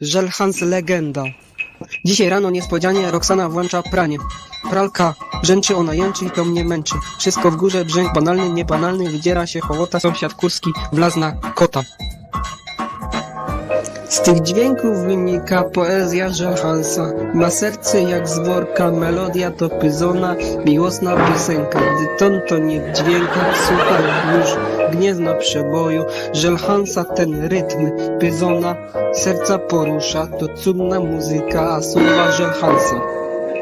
Żel Hans legenda. Dzisiaj rano niespodzianie Roxana włącza pranie. Pralka brzęczy, ona jęczy i to mnie męczy. Wszystko w górze, brzęk banalny, niebanalny, wydziera się hołota, sąsiad kurski wlazł kota. Z tych dźwięków wynika poezja Żel Hansa. Ma serce jak z worka, melodia to pyzona, miłosna piosenka. Gdy ton to nie w dźwiękach, słuchaj już gniezno przeboju. Żel Hansa ten rytm pyzona, serca porusza, to cudna muzyka, a słowa Żel Hansa.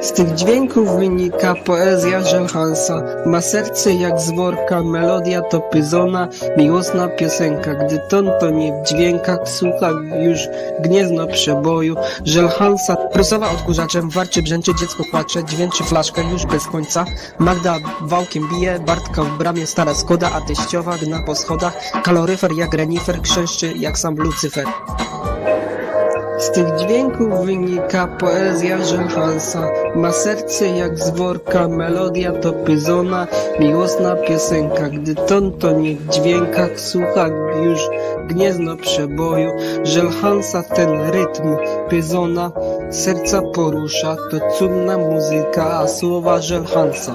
Z tych dźwięków wynika poezja Żel Hansa. Ma serce jak z worka, melodia to pyzona, miłosna piosenka. Gdy ton to nie w dźwiękach, słucha już gniezno przeboju. Żel Hansa prosowa odkurzaczem, warczy, brzęczy, dziecko płacze, dźwięczy flaszkę już bez końca. Magda wałkiem bije, Bartka w bramie, stara Skoda, a teściowa gna po schodach. Kaloryfer jak renifer, krzeszczy jak sam Lucyfer. Z tych dźwięków wynika poezja Żel Hansa. Ma serce jak z worka, melodia to pyzona, miłosna piosenka. Gdy ton to nie w dźwiękach, słucha już gniezno przeboju. Żel Hansa ten rytm pyzona, serca porusza, to cudna muzyka, a słowa Żel Hansa.